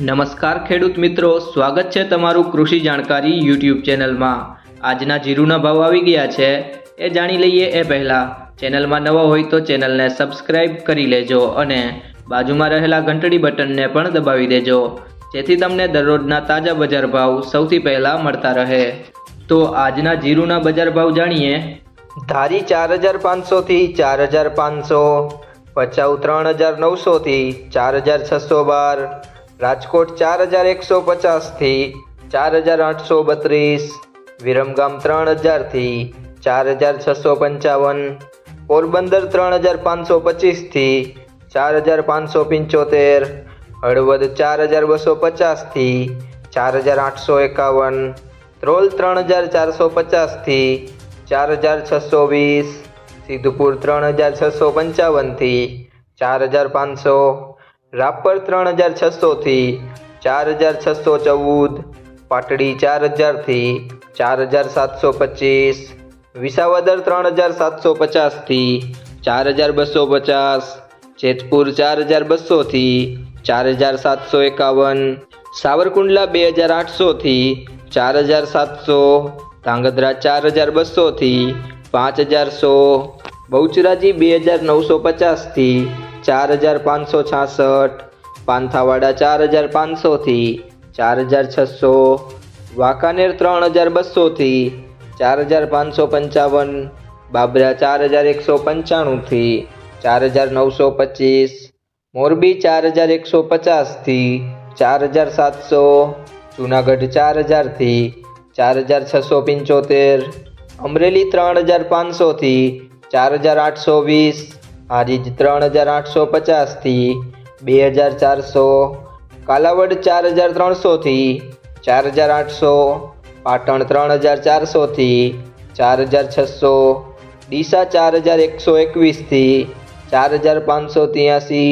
નમસ્કાર ખેડૂત મિત્રો, સ્વાગત છે તમારું કૃષિ જાણકારી યુટ્યુબ ચેનલમાં. આજના જીરુના ભાવ આવી ગયા છે, એ જાણી લઈએ એ પહેલાં. ચેનલમાં નવા હોય તો ચેનલને સબસ્ક્રાઇબ કરી લેજો અને બાજુમાં રહેલા ઘંટડી બટનને પણ દબાવી દેજો, જેથી તમને દરરોજના તાજા બજાર ભાવ સૌથી પહેલાં મળતા રહે. તો આજના જીરુના બજાર ભાવ જાણીએ. ધારી ચાર હજાર પાંચસોથી ચાર હજાર પાંચસો ભચાઉ ત્રણ હજાર નવસોથી ચાર હજાર છસો બાર રાજકોટ ચાર હજાર એકસો પચાસથી ચાર હજાર આઠસો બત્રીસ, વિરમગામ ત્રણ હજારથી ચાર હજાર છસો પંચાવન, પોરબંદર ત્રણ હજાર પાંચસો પચીસથી ચાર હજાર પાંચસો પંચોતેર, હળવદ ચાર હજાર બસો પચાસથી ચાર હજાર આઠસો એકાવન, ધ્રોલ ત્રણ હજાર ચારસો પચાસથી ચાર હજાર છસો વીસ, સિદ્ધપુર ત્રણ હજાર છસો પંચાવનથી ચાર હજાર પાંચસો રાપર ત્રણ હજાર છસોથી ચાર હજાર છસો ચૌદ, પાટડી ચાર હજારથી ચાર હજાર સાતસો પચીસ, વિસાવદર ત્રણ હજાર સાતસો પચાસથી ચાર હજાર બસો પચાસ, જેતપુર ચાર હજાર બસોથી ચાર હજાર સાતસો એકાવન, સાવરકુંડલા બે હજાર આઠસોથી ચાર હજાર સાતસો, ધાંગધ્રા ચાર હજાર બસોથી પાંચ હજાર સો, બહુચરાજી બે હજાર નવસો પચાસથી ચાર હજાર પાંચસો છાસઠ પાંથાવાડા ચાર હજાર પાંચસોથી ચાર હજાર છસો વાંકાનેર ત્રણ હજાર બસોથી ચાર હજાર પાંચસો પંચાવન બાબરા ચાર હજાર એકસો પંચાણુંથી ચાર હજાર નવસો પચીસ મોરબી ચાર હજાર એકસો પચાસથી ચાર હજાર સાતસો જુનાગઢ ચાર હજારથી ચાર હજાર છસો પંચોતેર અમરેલી ત્રણ હજાર પાંચસોથી ચાર હજાર આઠસો વીસ હારીજ ત્રણ હજાર આઠસો પચાસથી બે હજાર ચારસો, કાલાવડ ચાર હજાર ત્રણસોથી ચાર હજાર આઠસો, પાટણ ત્રણ હજાર ચારસોથી ચાર હજાર છસો, ડીસા ચાર હજાર એકસો એકવીસથી ચાર હજાર પાંચસો ત્યાંસી,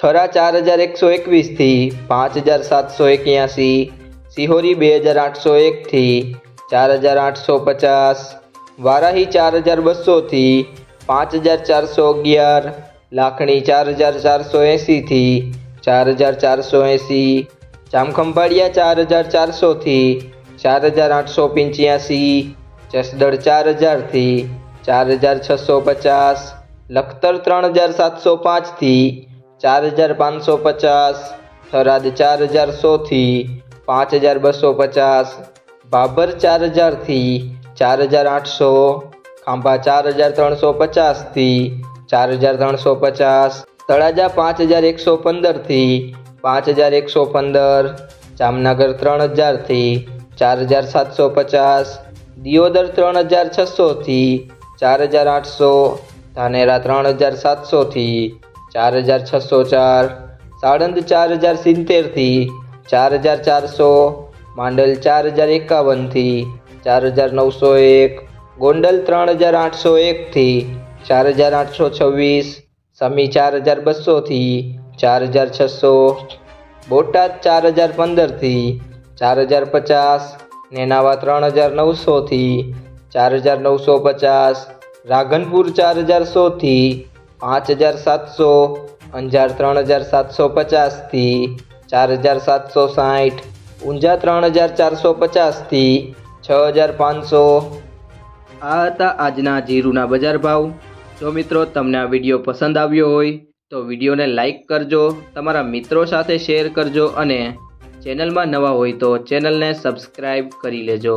થરા ચાર હજાર એકસો એકવીસથી પાંચ હજાર સાતસો એક્યાસી, સિહોરી બે હજાર આઠસો એકથી ચાર હજાર આઠસો પચાસ, વારાહી ચાર હજાર બસોથી પાંચ હજાર ચારસો અગિયાર, લાખણી ચાર હજાર ચારસો એંસીથી ચાર હજાર ચારસો એંસી, જામખંભાળિયા ચાર હજાર ચારસોથી ચાર હજાર આઠસો પંચ્યાસી જસદળ ચાર હજારથી ચાર હજાર છસો પચાસ, લખતર ત્રણ હજાર સાતસો પાંચથી ચાર હજાર પાંચસો પચાસ, થરાદ ચાર હજાર સોથી પાંચ હજાર બસો પચાસ, બાબર ચાર હજારથી ચાર હજાર આઠસો ખાંભા ચાર હજાર ત્રણસો પચાસથી ચાર હજાર ત્રણસો પચાસ, તળાજા પાંચ હજાર એકસો પંદરથી પાંચ હજાર એકસો પંદર, જામનગર ત્રણ હજારથી ચાર હજાર સાતસો પચાસ, દિયોદર ત્રણ હજાર છસોથી ચાર હજાર આઠસો, ધાનેરા ત્રણ હજાર સાતસોથી ચાર હજાર છસો ચાર, સાળંદ ચાર હજાર સિત્તેરથી ચાર હજાર ચારસો, માંડલ ચાર હજાર એકાવનથી ચાર હજાર નવસો એક ગોંડલ ત્રણ હજાર આઠસો એકથી ચાર હજાર આઠસો છવ્વીસ, સમી ચાર હજાર બસોથી ચાર હજાર છસો, બોટાદ ચાર હજાર પંદરથી ચાર હજાર પચાસ, નેનાવા ત્રણ હજાર નવસોથી ચાર હજાર નવસો પચાસ, રાધનપુર ચાર હજાર સોથી પાંચ હજાર સાતસો, અંજાર ત્રણ હજાર સાતસો પચાસથી ચાર હજાર સાતસો સાઠ, ઊંઝા ત્રણ હજાર ચારસો પચાસથી છ હજાર પાંચસો આ હતા આજના જીરુના બજાર ભાવ. જો મિત્રો તમને આ વીડિયો પસંદ આવ્યો હોય, તો વિડીયોને લાઈક કરજો, તમારા મિત્રો સાથે શેર કરજો અને ચેનલમાં નવા હોય તો ચેનલને સબસ્ક્રાઈબ કરી લેજો.